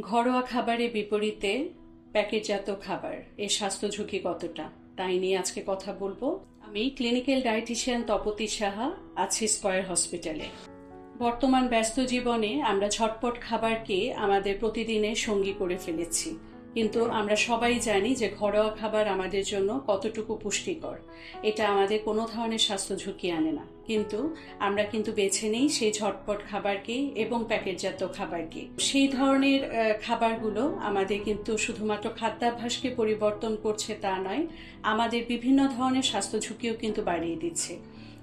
ঘরোয়া খাবারের বিপরীতে প্যাকেটজাত খাবার। এর স্বাস্থ্য ঝুঁকি কতটা? তাই নিয়ে আজকে কথা বলব। আমি ক্লিনিক্যাল ডায়েটিশিয়ান তপতি সাহা, আছি স্কয়ার হসপিটালে। বর্তমান ব্যস্ত জীবনে আমরা ঝটপট খাবারকে আমাদের প্রতিদিনের সঙ্গী করে ফেলেছি। কিন্তু আমরা সবাই জানি যে ঘরোয়া খাবার আমাদের জন্য কতটুকু পুষ্টিকর। এটা আমাদের কোনো ধরনের স্বাস্থ্য ঝুঁকি আনে না। কিন্তু আমরা কিন্তু বেছে নেই সেই ঝটপট খাবারকে এবং প্যাকেটজাত খাবারকে। সেই ধরনের খাবারগুলো আমাদের কিন্তু শুধুমাত্র খাদ্যাভ্যাসকে পরিবর্তন করছে তা নয়, আমাদের বিভিন্ন ধরনের স্বাস্থ্য ঝুঁকিও কিন্তু বাড়িয়ে দিচ্ছে।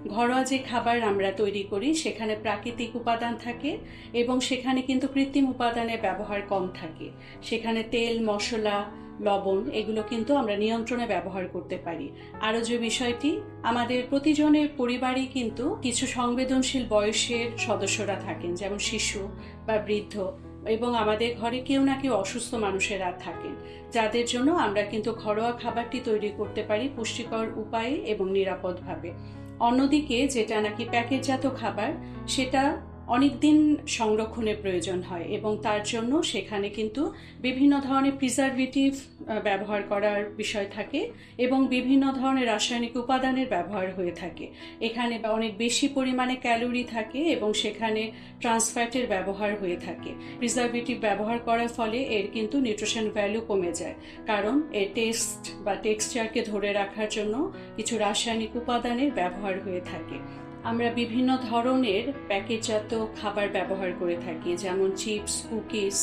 ঘরোয়া যে খাবার আমরা তৈরি করি, সেখানে প্রাকৃতিক উপাদান থাকে এবং সেখানে কিন্তু কৃত্রিম উপাদানের ব্যবহার কম থাকে। সেখানে তেল, মশলা, লবণ এগুলো কিন্তু আমরা নিয়ন্ত্রণে ব্যবহার করতে পারি। আরও যে বিষয়টি, আমাদের প্রতিজনের পরিবারই কিন্তু কিছু সংবেদনশীল বয়সের সদস্যরা থাকেন, যেমন শিশু বা বৃদ্ধ এবং আমাদের ঘরে কেউ না কেউ অসুস্থ মানুষেরা থাকেন। যাদের জন্য আমরা কিন্তু ঘরোয়া খাবারটি তৈরি করতে পারি পুষ্টিকর উপায়ে এবং নিরাপদভাবে। অন্যদিকে যেটা নাকি প্যাকেটজাত খাবার সেটা অনেক দিন সংরক্ষণের প্রয়োজন হয় এবং তার জন্য সেখানে কিন্তু বিভিন্ন ধরনের প্রিজারভেটিভ ব্যবহার করার বিষয় থাকে এবং বিভিন্ন ধরনের রাসায়নিক উপাদানের ব্যবহার হয়ে থাকে। এখানে অনেক বেশি পরিমাণে ক্যালোরি থাকে এবং সেখানে ট্রান্সফ্যাটের ব্যবহার হয়ে থাকে। প্রিজারভেটিভ ব্যবহার করার ফলে এর কিন্তু নিউট্রিশন ভ্যালু কমে যায়। কারণ এর টেস্ট বা টেক্সচারকে ধরে রাখার জন্য কিছু রাসায়নিক উপাদানের ব্যবহার হয়ে থাকে। আমরা বিভিন্ন ধরনের প্যাকেটজাত খাবার ব্যবহার করে থাকি, যেমন chips, cookies,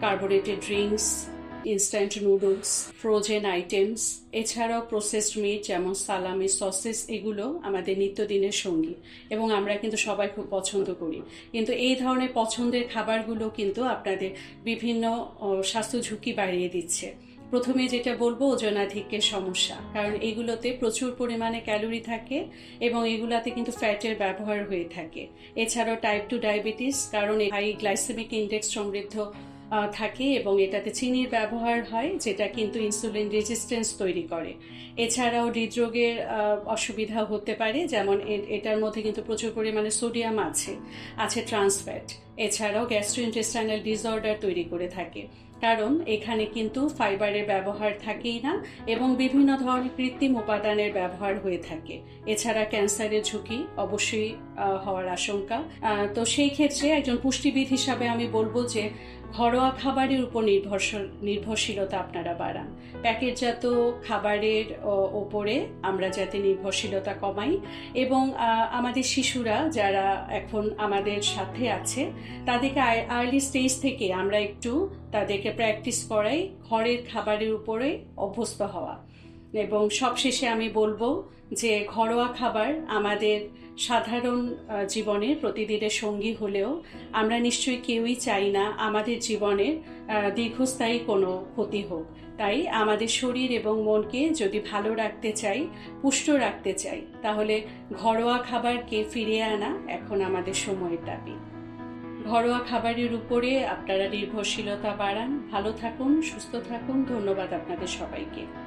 carbonated drinks, instant noodles, frozen items, এছাড়াও প্রসেসড মিট, যেমন সালামি সসেস, এগুলো আমাদের নিত্যদিনের সঙ্গী এবং আমরা কিন্তু সবাই খুব পছন্দ করি। কিন্তু এই ধরনের পছন্দের খাবারগুলো কিন্তু আপনাদের বিভিন্ন স্বাস্থ্য ঝুঁকি বাড়িয়ে দিচ্ছে। প্রথমে যেটা বলব, ওজনাধিক্যের সমস্যা। কারণ এগুলোতে প্রচুর পরিমাণে ক্যালোরি থাকে এবং এগুলাতে কিন্তু ফ্যাটের ব্যবহার হয়ে থাকে। এছাড়াও টাইপ টু ডায়াবেটিস কারণ হাই গ্লাইসেমিক ইন্ডেক্স সমৃদ্ধ থাকে এবং এটাতে চিনির ব্যবহার হয়, যেটা কিন্তু ইনসুলিন রেজিস্ট্যান্স তৈরি করে। এছাড়াও হৃদরোগের অসুবিধা হতে পারে, যেমন এটার মধ্যে কিন্তু প্রচুর পরিমাণে সোডিয়াম আছে আছে ট্রান্সফ্যাট এছাড়াও গ্যাস্ট্রোইন্টেস্টাইনাল ডিসঅর্ডার তৈরি করে থাকে। কারণ এখানে কিন্তু ফাইবারের ব্যবহার থাকেই না এবং বিভিন্ন ধরনের কৃত্রিম উপাদানের ব্যবহার হয়ে থাকে। এছাড়া ক্যান্সারের ঝুঁকি অবশ্যই হওয়ার আশঙ্কা। তো সেই ক্ষেত্রে একজন পুষ্টিবিদ হিসাবে আমি বলব যে ঘরোয়া খাবারের উপর নির্ভরশীল, নির্ভরশীলতা আপনারা বাড়ান। প্যাকেটজাত খাবারের ওপরে আমরা যাতে নির্ভরশীলতা কমাই এবং আমাদের শিশুরা যারা এখন আমাদের সাথে আছে, তাদেরকে আর্লি স্টেজ থেকে আমরা একটু তাদেরকে প্র্যাকটিস করাই, ঘরের খাবারের উপরে অভ্যস্ত হওয়া। এবং সবশেষে আমি বলব যে ঘরোয়া খাবার আমাদের সাধারণ আহ, জীবনের প্রতিদিনের সঙ্গী হলেও আমরা নিশ্চয়ই কেউই চাই না আমাদের জীবনের দীর্ঘস্থায়ী কোনো ক্ষতি হোক। তাই আমাদের শরীর এবং মনকে যদি ভালো রাখতে চাই পুষ্ট রাখতে চাই তাহলে ঘরোয়া খাবারকে ফিরিয়ে আনা এখন আমাদের সময়ের দাবি। ঘরোয়া খাবারের উপরে আপনারা নির্ভরশীলতা বাড়ান। ভালো থাকুন সুস্থ থাকুন। ধন্যবাদ আপনাদের সবাইকে।